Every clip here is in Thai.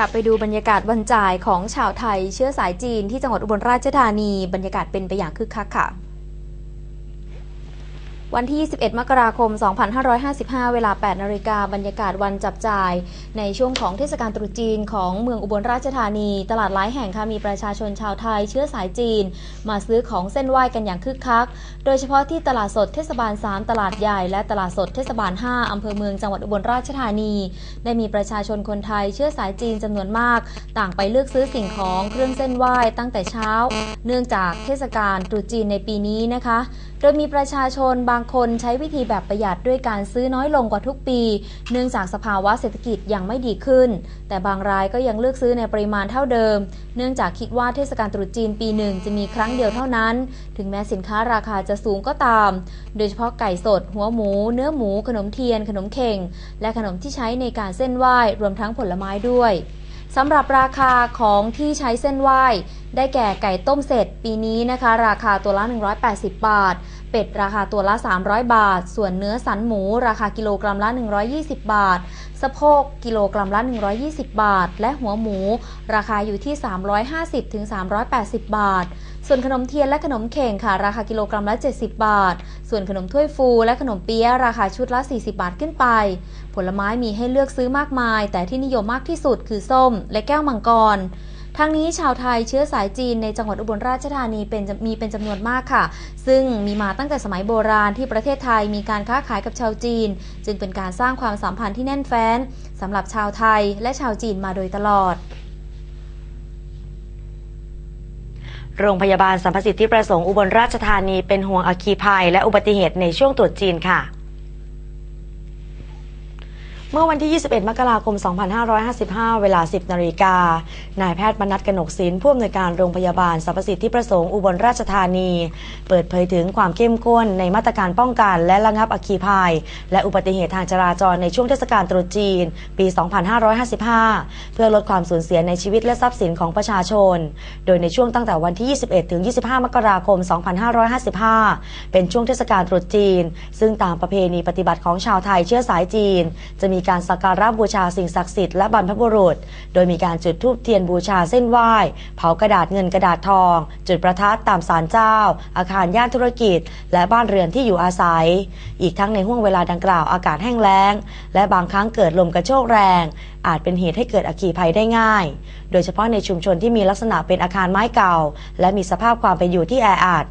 ค่ะไปดูบรรยากาศวันจ่ายของชาวไทยเชื้อสายจีนที่จังหวัดอุบลราชธานี บรรยากาศเป็นไปอย่างคึกคักค่ะ วันที่ 21 มกราคม 2555 เวลา 8 นาฬิกาบรรยากาศวันจับจ่าย ในช่วงของเทศกาลตรุษจีนของเมืองอุบลราชธานี ตลาดหลายแห่งค่ะมีประชาชนชาวไทยเชื้อสายจีน มาซื้อของเส้นไหว้กันอย่างคึกคัก โดยเฉพาะที่ตลาดสดเทศบาล 3 ตลาดใหญ่และตลาดสดเทศบาล 5 อำเภอเมืองจังหวัดอุบลราชธานี ได้มีประชาชนคนไทยเชื้อสายจีนจำนวนมาก ต่างไปเลือกซื้อสิ่งของเครื่องเส้นไหว้ตั้งแต่เช้า เนื่องจากเทศกาลตรุษจีนในปีนี้นะคะ โดยมีประชาชนบางางคนใช้วิธีแบบประหยัดด้วยการซื้อน้อยลงกว่าทุกปี เนื่องจากสภาวะเศรษฐกิจยังไม่ดีขึ้น แต่บางรายก็ยังเลือกซื้อในปริมาณเท่าเดิม เนื่องจากคิดว่าเทศกาลตรุษจีนปีหนึ่งจะมีครั้งเดียวเท่านั้น ถึงแม้สินค้าราคาจะสูงก็ตาม โดยเฉพาะไก่สด หัวหมู เนื้อหมู ขนมเทียน ขนมเข่ง และขนมที่ใช้ในการเส้นไหว้รวมทั้งผลไม้ด้วยสำหรับราคาของที่ใช้เส้นไหว้ ได้แก่ไก่ต้มเสร็จ ปีนี้นะคะ ราคาตัวละ 180 บาท เป็ดราคาตัวละ 300 บาท ส่วนเนื้อสันหมูราคากิโลกรัมละ 120 บาท สะโพกกิโลกรัมละ 120 บาท และหัวหมู ราคาอยู่ที่ 350ถึง380 บาท ส่วนขนมเทียนและขนมเข่งค่ะ ราคากิโลกรัมละ 70 บาท ส่วนขนมถ้วยฟูและขนมเปี๊ยะราคาชุดละ 40 บาทขึ้นไป ผลไม้มีให้เลือกซื้อมากมาย แต่ที่นิยมมากที่สุดคือส้ม และแก้วมังกร ทั้งนี้ชาวไทยเชื้อสายจีนในจังหวัดอุบลราชธานีเป็นมีเป็นจำนวนมากค่ะ ซึ่งมีมาตั้งแต่สมัยโบราณที่ประเทศไทยมีการค้าขายกับชาวจีน จึงเป็นการสร้างความสัมพันธ์ที่แน่นแฟ้นสำหรับชาวไทยและชาวจีนมาโดยตลอดโรงพยาบาลสัมพสิทธิประสงค์อุบลราชธานีเป็นห่วงอคีภัยและอุบัติเหตุในช่วงตรุษจีนค่ะ เมื่อวันที่ 21 มกราคม 2555 เวลา 10 นาฬิกา นายแพทย์มนัสกนกศิลป์ผู้อำนวยการโรงพยาบาลสรรพสิทธิประสงค์อุบลราชธานี เปิดเผยถึงความเข้มข้นในมาตรการป้องกัน และระงับอัคคีภัย และอุบัติเหตุทางจราจรในช่วงเทศกาลตรุษจีน ปี 2555 เพื่อลดความสูญเสียในชีวิตและทรัพย์สินของประชาชน โดยในช่วงตั้งแต่วันที่ 21 ถึง 25 มกราคม 2555 เป็นช่วงเทศกาลตรุษจีน ซึ่งตามประเพณีปฏิบัติของชาวไทยเชื้อสายจีน จะมีการสักการะบูชาสิ่งศักดิ์สิทธิ์และบรรพบุรุษ โดยมีการจุดธูปเทียนบูชาเส้นไหว้ เผากระดาษเงินกระดาษทอง จุดประทัดตามศาลเจ้า อาคารย่านธุรกิจ และบ้านเรือนที่อยู่อาศัย อีกทั้งในห่วงเวลาดังกล่าวอากาศแห้งแล้ง และบางครั้งเกิดลมกระโชกแรง อาจเป็นเหตุให้เกิดอัคคีภัยได้ง่าย โดยเฉพาะในชุมชนที่มีลักษณะเป็นอาคารไม้เก่า และมีสภาพความเป็นอยู่ที่แออัด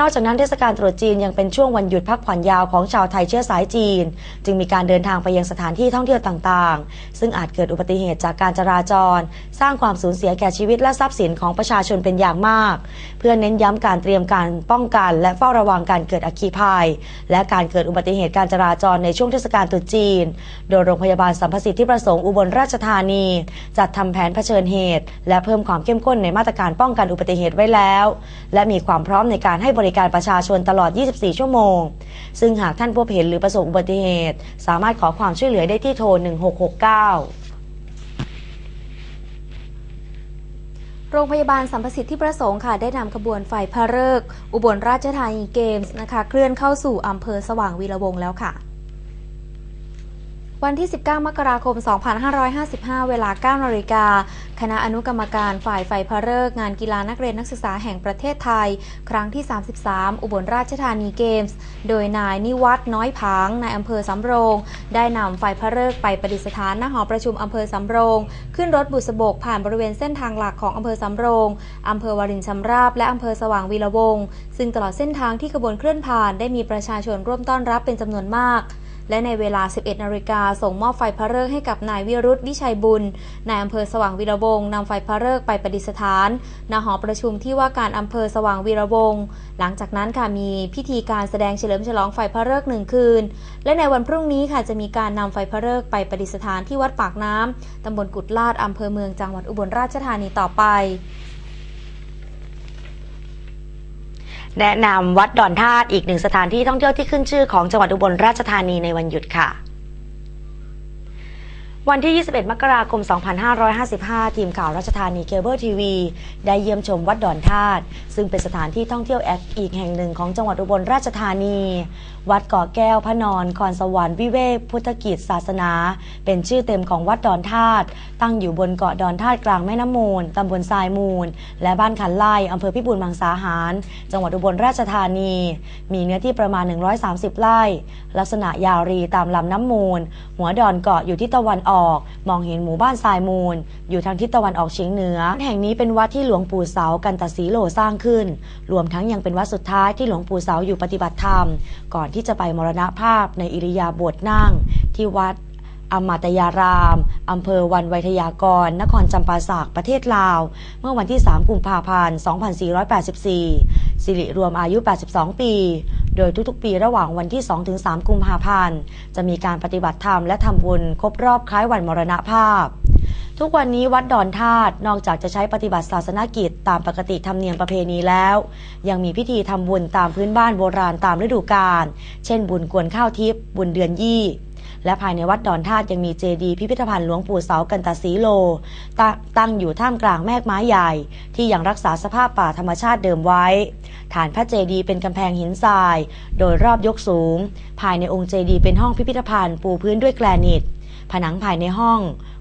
นอกจากนั้นเทศกาลตรุษจีนยังเป็นช่วงวันหยุดพักผ่อนยาวของชาวไทยเชื้อสายจีน จึงมีการเดินทางไปยังสถานที่ท่องเที่ยวต่างๆ ซึ่งอาจเกิดอุบัติเหตุจากการจราจร สร้างความสูญเสียแก่ชีวิตและทรัพย์สินของประชาชนเป็นอย่างมาก เพื่อเน้นย้ำการเตรียมการป้องกัน และเฝ้าระวังการเกิดอัคคีภัย และการเกิดอุบัติเหตุการจราจรในช่วงเทศกาลตรุษจีน โดยโรงพยาบาลสัมพสิทธิประสงค์อุบลราชธานี จัดทำแผนเผชิญเหตุ และเพิ่มความเข้มข้นในมาตรการป้องกันอุบัติเหตุไว้แล้ว และมีความพร้อมในการให้บริการประชาชนตลอด 24 ชั่วโมง ซึ่งหากท่านพบเห็นหรือประสบอุบัติเหตุ สามารถขอความช่วยเหลือได้ที่โทร 1669โรงพยาบาลสัมพสิทธิประสงค์ค่ะได้นำขบวนไฟพระเลิก อุบลราชธานีเกมส์นะคะ เคลื่อนเข้าสู่อำเภอสว่างวีระวงแล้วค่ะ วันที่ 19 มกราคม 2555 เวลา9นาฬิกา คณะอนุกรรมการฝ่ายไฟพระฤกษ์งานกีฬานักเรียนนักศึกษาแห่งประเทศไทย ครั้งที่ 33 อุบลราชธานีเกมส์ โดยนายนิวัฒน์น้อยผางนายอำเภอสำโรง ได้นำไฟพระฤกษ์ไปประดิษฐานณหอประชุมอำเภอสำโรง ขึ้นรถบุษบกผ่านบริเวณเส้นทางหลักของอำเภอสำโรงอำเภอวารินชำราบ และอำเภอสว่างวีระวงศ์ซึ่งตลอดเส้นทางที่ขบวนเคลื่อนผ่านได้มีประชาชนร่วมต้อนรับเป็นจำนวนมาก และในเวลา 11นาฬิกาส่งมอบไฟพระฤกษ์ให้กับนายวิรุธวิชัยบุญนายอำเภอสว่างวีระวงศ์นำไฟพระฤกษ์ไปประดิษฐานณหอประชุมที่ว่าการอำเภอสว่างวีระวงศ์หลังจากนั้นค่ะมีพิธีการแสดงเฉลิมฉลองไฟพระฤกษ์หนึ่งคืน และในวันพรุ่งนี้ค่ะจะมีการนำไฟพระฤกษ์ไปประดิษฐานที่วัดปากน้ำตำบลกุดลาดอำเภอเมืองจังหวัดอุบลราชธานีต่อไป แนะนำวัดดอนธาตุอีกหนึ่งสถานที่ท่องเที่ยวที่ขึ้นชื่อของจังหวัดอุบลราชธานีในวันหยุดค่ะ วันที่ 21 มกราคม 2555 ทีมข่าวราชธานีเคเบิลทีวี ได้เยี่ยมชมวัดดอนธาตุซึ่งเป็นสถานที่ท่องเที่ยวแอคอีกแห่งหนึ่งของจังหวัดอุบลราชธานี วัดเกาะแก้วพระนอนคอนสวรรค์วิเวกพุทธกิจศาสนา เป็นชื่อเต็มของวัดดอนธาตุตั้งอยู่บนเกาะดอนธาตุกลางแม่น้ำมูลตำบลทรายมูล และบ้านขันไล่อำเภอพิบูลมังสาหาร จังหวัดอุบลราชธานี มีเนื้อที่ประมาณ 130 ไร่ ลักษณะยาวรีตามลำน้ำมูล หัวดอนเกาะอยู่ที่ตะวันออก มองเห็นหมู่บ้านทรายมูล อยู่ทางทิศตะวันออกเฉียงเหนือ แห่งนี้เป็นวัดที่หลวงปู่เสากันตศรีโลสร้างขึ้น รวมทั้งยังเป็นวัดสุดท้ายที่หลวงปู่เสาอยู่ปฏิบัติธรรมก่อนที่จะไปมรณภาพในอิริยาบถนั่ง ที่วัดอมาตยารามอำเภอวันไวยทยากร นครจำปาสักประเทศลาว เมื่อวันที่ 3 กุมภาพันธ์ 2484 สิริรวมอายุ 82 ปี โดยทุกๆ ปีระหว่างวันที่ 2-3 กุมภาพันธ์ จะมีการปฏิบัติธรรมและทำบุญครบรอบคล้ายวันมรณภาพ ทุกวันนี้วัดดอนธาตุนอกจากจะใช้ปฏิบัติศาสนกิจ ตามปกติธรรมเนียมประเพณีแล้ว ยังมีพิธีทำบุญตามพื้นบ้านโบราณตามฤดูกาล เช่นบุญกวนข้าวทิพย์บุญเดือนยี่ และภายในวัดดอนธาตุยังมีเจดีย์พิพิธภัณฑ์หลวงปู่เสากันตาสีโลตตั้งอยู่ท่ามกลางแมกไม้ใหญ่ ที่ยังรักษาสภาพป่าธรรมชาติเดิมไว้ ฐานพระเจดีย์เป็นกำแพงหินทราย โดยรอบยกสูง ภายในองค์เจดีย์เป็นห้องพิพิธภัณฑ์ปูพื้นด้วยแกรนิต ผนังภายในห้อง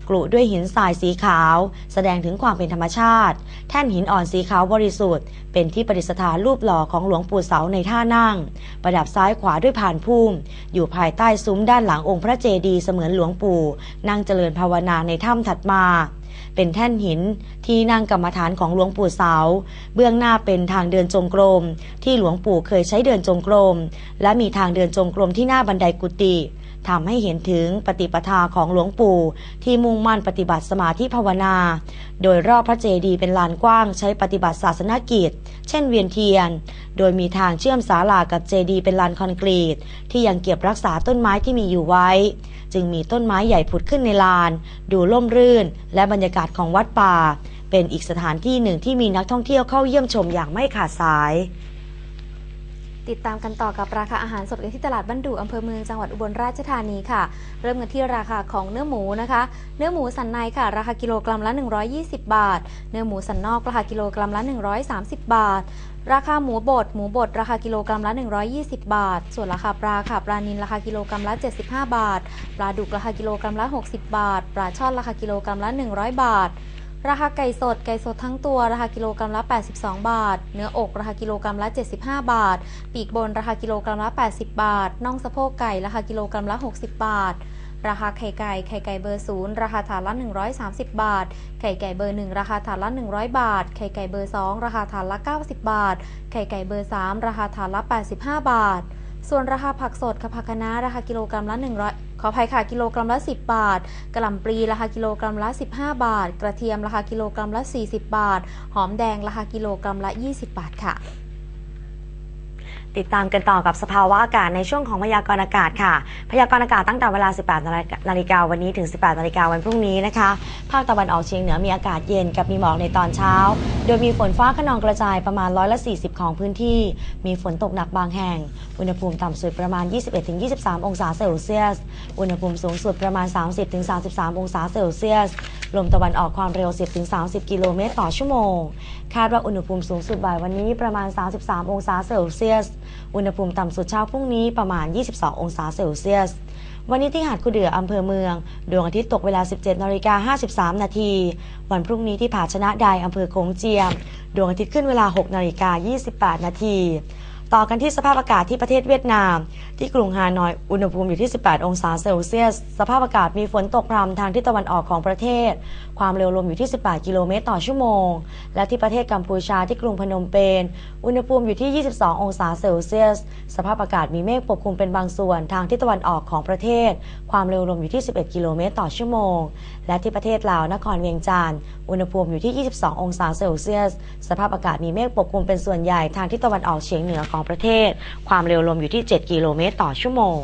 กลุด้วยหินทรายสีขาว แสดงถึงความเป็นธรรมชาติ แท่นหินอ่อนสีขาวบริสุทธิ์ เป็นที่ประดิษฐานรูปหล่อของหลวงปู่เสาในท่านั่ง ประดับซ้ายขวาด้วยผ่านพุ่ม อยู่ภายใต้ซุ้มด้านหลังองค์พระเจดีย์เสมือนหลวงปู่ นั่งเจริญภาวนาในถ้ำถัดมาเป็นแท่นหินที่นั่งกรรมฐานของหลวงปู่เสา เบื้องหน้าเป็นทางเดินจงกรม ที่หลวงปู่เคยใช้เดินจงกรม และมีทางเดินจงกรมที่หน้าบันไดกุฏิ ทำให้เห็นถึงปฏิปทาของหลวงปู่ที่มุ่งมั่นปฏิบัติสมาธิภาวนา โดยรอบพระเจดีย์เป็นลานกว้างใช้ปฏิบัติศาสนกิจ เช่นเวียนเทียน โดยมีทางเชื่อมศาลากับเจดีย์เป็นลานคอนกรีต ที่ยังเก็บรักษาต้นไม้ที่มีอยู่ไว้ จึงมีต้นไม้ใหญ่ผุดขึ้นในลาน ดูร่มรื่น และบรรยากาศของวัดป่า เป็นอีกสถานที่หนึ่งที่มีนักท่องเที่ยวเข้าเยี่ยมชมอย่างไม่ขาดสาย ติดตามกันต่อกับราคาอาหารสดกันที่ตลาดบ้านดูอำเภอเมืองจังหวัดอุบลราชธานีค่ะ เริ่มกันที่ราคาของเนื้อหมูนะคะ เนื้อหมูสันในค่ะ ราคากิโลกรัมละ 120 บาท เนื้อหมูสันนอกราคากิโลกรัมละ 130 บาท ราคาหมูบดหมูบดราคากิโลกรัมละ 120 บาท ส่วนราคาปลาค่ะปลานิลราคากิโลกรัมละ 75 บาท ปลาดุกราคากิโลกรัมละ 60 บาท ปลาช่อนราคากิโลกรัมละ 100 บาท ราคาไก่สด ไก่สดทั้งตัว ราคากิโลกรัมละ 82 บาท เนื้ออก ราคากิโลกรัมละ 75 บาท ปีกบน ราคากิโลกรัมละ 80 บาท น่องสะโพกไก่ ราคากิโลกรัมละ 60 บาท ราคาไข่ไก่ ไข่ไก่เบอร์ศูนย์ราคาถาดละ 130 บาท ไข่ไก่เบอร์1ราคาถาดละ 100 บาท ไข่ไก่เบอร์2ราคาถาดละ 90 บาท ไข่ไก่เบอร์3ราคาถาดละ 85 บาท ส่วนราคาผักสดค่ะผักคะน้าราคากิโลกรัมละ100 ขออภัยค่ะกิโลกรัมละ 10 บาทกระหล่ำปลีราคากิโลกรัมละ 15 บาท กระเทียมราคากิโลกรัมละ 40 บาท หอมแดงราคากิโลกรัมละ 20 บาทค่ะ ติดตามกันต่อกับสภาวะอากาศในช่วงของพยากรณ์อากาศค่ะ พยากรณ์อากาศตั้งแต่เวลา 18 นาฬิกาวันนี้ถึง 18 นาฬิกาวันพรุ่งนี้นะคะ ภาคตะวันออกเฉียงเหนือมีอากาศเย็นกับมีหมอกในตอนเช้า โดยมีฝนฟ้าขนองกระจายประมาณร้อยละ 40 ของพื้นที่ มีฝนตกหนักบางแห่ง อุณหภูมิต่ำสุดประมาณ 21-23 องศาเซลเซียส อุณหภูมิสูงสุดประมาณ 30-33 องศาเซลเซียส ลมตะวันออกความเร็ว 10-30 กิโลเมตรต่อชั่วโมง คาดว่าอุณหภูมิสูงสุดบ่ายวันนี้ประมาณ 33 องศาเซลเซียส อุณหภูมิต่ำสุดเช้าพรุ่งนี้ประมาณ 22 องศาเซลเซียส วันนี้ที่หาดคูเดืออำเภอเมือง ดวงอาทิตย์ตกเวลา 17นาฬิกา53 นาที วันพรุ่งนี้ที่ผาชนะไดอำเภอโขงเจียม ดวงอาทิตย์ขึ้นเวลา 6นาฬิกา28 นาที ต่อกันที่สภาพอากาศที่ประเทศเวียดนาม ที่กรุงฮานอยอุณหภูมิอยู่ที่ 18 องศาเซลเซียส สภาพอากาศมีฝนตกพรำทางทิศตะวันออกของประเทศ ความเร็วลมอยู่ที่ 18 กิโลเมตรต่อชั่วโมง และที่ประเทศกัมพูชาที่กรุงพนมเปญอุณหภูมิอยู่ที่ 22 องศาเซลเซียส สภาพอากาศมีเมฆปกคลุมเป็นบางส่วนทางทิศตะวันออกของประเทศ ความเร็วลมอยู่ที่ 11 กิโลเมตรต่อชั่วโมง และที่ประเทศลาวนครเวียงจันทร์อุณหภูมิอยู่ที่ 22 องศาเซลเซียส สภาพอากาศมีเมฆปกคลุมเป็นส่วนใหญ่ทางทิศตะวันออกเฉียงเหนือของประเทศ ความเร็วลมอยู่ที่ 7 กิโลเมตรต่อชั่วโมง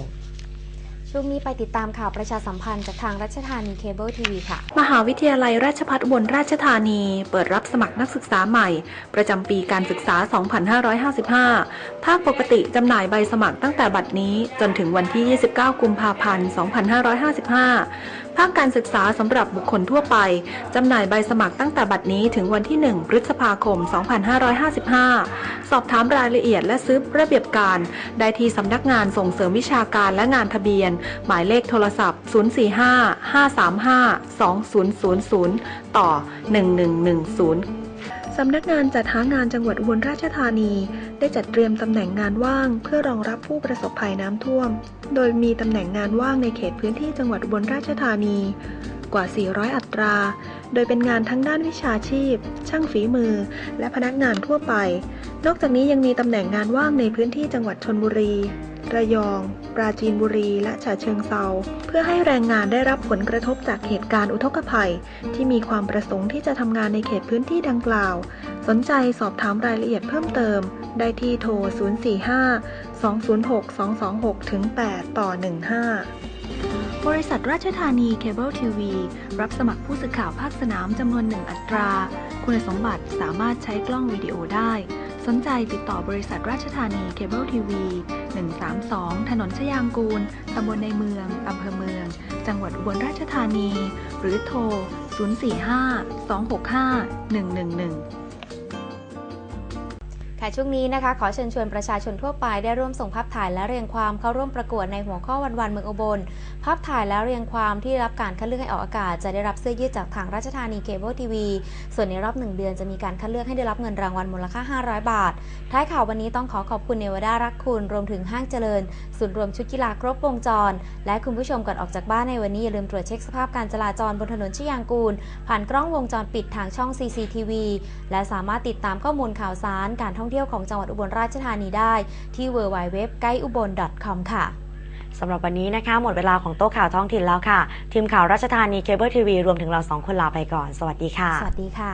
ช่วงนี้ไปติดตามข่าวประชาสัมพันธ์จากทางรัชธานีเคเบิลทีวีค่ะ มหาวิทยาลัยราชภัฏอุบลราชธานี เปิดรับสมัครนักศึกษาใหม่ ประจำปีการศึกษา 2555 ภาคปกติจำหน่ายใบสมัครตั้งแต่บัดนี้จนถึงวันที่ 29 กุมภาพันธ์ 2555 ภาคการศึกษาสำหรับบุคคลทั่วไป จำหน่ายใบสมัครตั้งแต่บัดนี้ถึงวันที่ 1 พฤษภาคม 2555 สอบถามรายละเอียดและซื้อระเบียบการ ได้ที่สำนักงานส่งเสริมวิชาการและงานทะเบียน หมายเลขโทรศัพท์ 045-535-2000 ต่อ 1110 สำนักงานจัดหางานจังหวัดอุบลราชธานี ได้จัดเตรียมตำแหน่งงานว่าง เพื่อรองรับผู้ประสบภัยน้ำท่วม โดยมีตำแหน่งงานว่างในเขตพื้นที่จังหวัดอุบลราชธานี กว่า 400 อัตรา โดยเป็นงานทั้งด้านวิชาชีพ ช่างฝีมือ และพนักงานทั่วไป นอกจากนี้ยังมีตำแหน่งงานว่างในพื้นที่จังหวัดชนบุรี ระยอง ปราจีนบุรี และฉะเชิงเซา เพื่อให้แรงงานได้รับผลกระทบจากเหตุการณ์อุทกภัย ที่มีความประสงค์ที่จะทำงานในเขตพื้นที่ดังกล่าว สนใจสอบถามรายละเอียดเพิ่มเติม ได้ที่โทร 045 206 226ถึง8ต่อ 15บริษัทราชธานีเคเบิลทีวีรับสมัครผู้สื่อข่าวภาคสนามจำนวนหนึ่งอัตรา คุณสมบัติสามารถใช้กล้องวิดีโอได้ สนใจติดต่อบริษัทราชธานีเคเบิลทีวี 132 ถนนชยางกูล ตำบลในเมือง อำเภอเมือง จังหวัดอุบลราชธานี หรือโทร 045 265 111 ค่ะช่วงนี้นะคะขอเชิญชวนประชาชนทั่วไปได้ร่วมส่งภาพถ่ายและเรียงความเข้าร่วมประกวดในหัวข้อวันวันเมืองอุบล ภาพถ่ายและเรียงความที่รับการคัดเลือกให้ออกอากาศ จะได้รับเสื้อยืดจากทางราชธานีเคเบิลทีวีส่วนในรอบหนึ่งเดือนจะมีการคัดเลือกให้ได้รับเงินรางวัลมูลค่า 500 บาท ท้ายข่าววันนี้ต้องขอขอบคุณเนวดารักคุณรวมถึงห้างเจริญศูนย์รวมชุดกีฬาครบวงจร และคุณผู้ชมก่อนออกจากบ้านในวันนี้อย่าลืมตรวจเช็คสภาพการจราจรบนถนนชยางกูล ผ่านกล้องวงจรปิดทางช่อง CCTV และสามารถติดตามข้อมูลข่าวสารการท่องเที่ยวของจังหวัดอุบลราชธานีได้ ที่ w w w g u i d e u b o l c o m ค่ะสำหรับวันนี้นะคะ หมดเวลาของโต๊ะข่าวท้องถิ่นแล้วค่ะ ทีมข่าวราชธานีเคเบิลทีวีรวมถึงเราสองคนลาไปก่อน สวัสดีค่ะ สวัสดีค่ะ